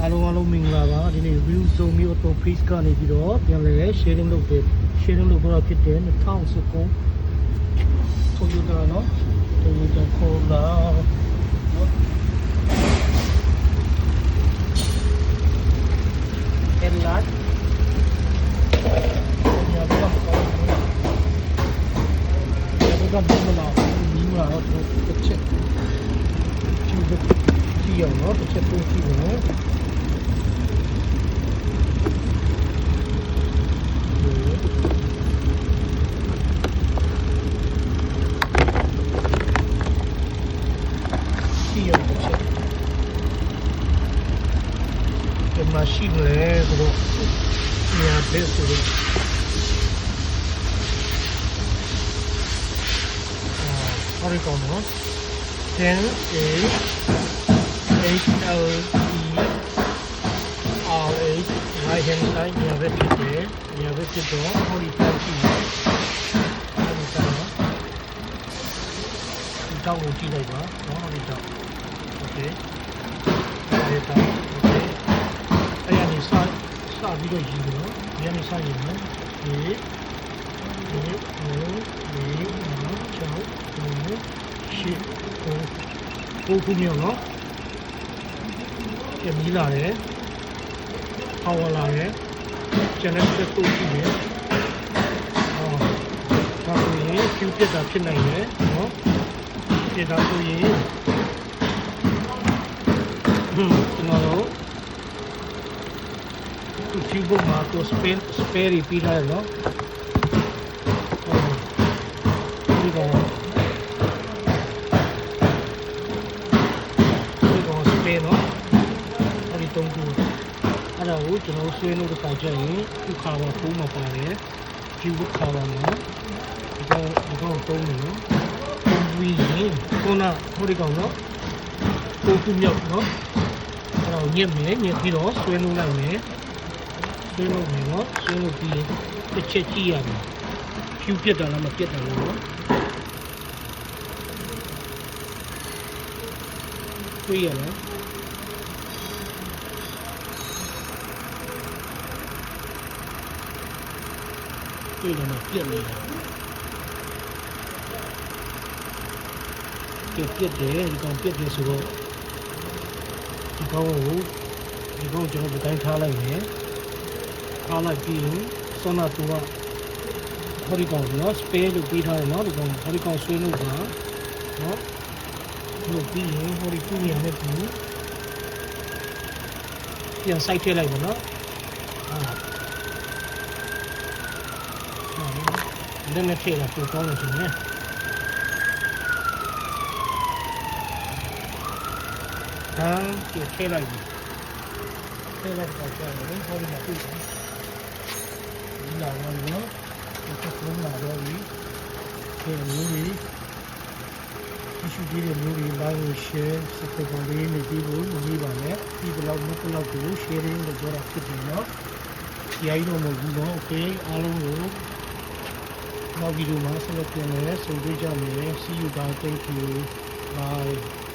အားလုံးအားလုံးမင်္ဂလာပါဒီနေ့ view zone မျိုး auto face ကနေပြီးတော့ပြန်လဲ sharing လုပ်တယ် sharing လုပ်တော့ဖြစ်တယ်2019 Toyota เนาะ Toyota Corolla เนาะ Headlight ညတော့ကောင်းတယ်ညတော့ဘယ်မှာလဲဒီမှာတော့တစ်ချက်ကြည့်ကြည့်အောင်เนาะတစ်ချက်ပို့ကြည့်မ ယ်ရှိရတဲ့ချက်ဒီမှာရှိလေဆိုတော့ညာပဲဆိုတော့အာဟောရီကောနော်10 A H L E R H right hand side ညာပဲဖြစ်တယ်ညာပဲဖြစ်တော့ဟောဒီတောက်ရှိတယ်အဲဒီတောက်နော်ဒီတောက်ကိုကြည့်လိုက်ပါနော်ဒီ တောက် Okay. ဒီတောက် Okay. အဲ့ရနေစစပြီးတော့ယူနော်ဒီကနေစယူနော်ဒီဒီဟိုဒီနော်ချောင်းဒီရှစ်ဟိုပို့ခုမြောက်နော်ပြန်ပြီးလာတယ်ဟောလာတယ်ကျန်တဲ့စက်ပို့ကြည့်တယ်ဟောဒါဆိုရင်ကျူးပြတ်တာဖြစ်နိုင်တယ်နော်ပြတ်တာဆိုရင်ဟွန်း ကျွန်တော်တို့ဒီကျူဘမှာတော့ spare spare ပြီးထားတယ်နော်ဟုတ်ဒီကောင်ဒီကောင် spare နော်အဲ့ဒီတုံးကူအဲ့ဒါကိုကျွန်တော်ဆွဲလို့တစ်ခါကျရင်ဒီခါပါဖုံးမှာပါတယ်ကျူဘခါပါနော်ဒီကောင်ဒီကောင်တုံးနေနော်တုံးပြီးရင်ခုနဟိုဒီကောင်နော် ကိုကူမြောက်နော်အဲ့တော့ညစ်မယ်ညစ်ပြီးတော့ဆွဲလို့လိုက်မယ်ဆွဲလို့မယ်နော်ဆွဲလို့ပြီးရင်တစ်ချက်ကြည့်ရမယ်ဖြူပြတ်တာလားမပြတ်တာလားနော်တွေ့ရလားတွေ့တယ်နော်ပြတ်နေတာ ပြတ်ပြတ်တယ်ဒီကောင်ပြတ်တယ်ဆိုတော့ဒီကောင်းကိုဒီကောင်းကျွန်တော်ဒီတိုင်းထားလိုက်မယ်ထားလိုက်ပြီးရင်စောနာတူကဟောဒီကောင်နော် spare လို့ပြီးထားတယ်နော်ဒီကောင်ဟောဒီကောင်ဆွဲလို့ပါနော်လို့ပြီးရင်ဟောဒီကူရနဲ့ပြီးပြန်စိုက်ထည့်လိုက်ပါနော်ဟာလက်နဲ့ထည့်လာပို့ကောင်းလို့ရှင် နော်ဒါကိုထည့်လိုက်ပြီထည့်လိုက်တော့ကြာတယ်ဟောဒီမှာပြည့်တယ်ဒီလာတော့နော်ဒီကလုံးလာတော့ပြီဒီမျိုးကြီးဒီရှိသေးတဲ့မျိုးကြီး like ကို share subscribe လေးနေပြီးလို့မပြီးပါနဲ့ဒီဘလောက်မဘလောက်ကို sharing လုပ်ကြတာဖြစ်တယ်နော်ဒီအရင်တော့မဟုတ်ဘူးနော် okay အားလုံးကိုနောက်ဗီဒီယိုမှာဆက်လက်ပြန်လဲဆုံတွေ့ကြမယ် see you guys thank you bye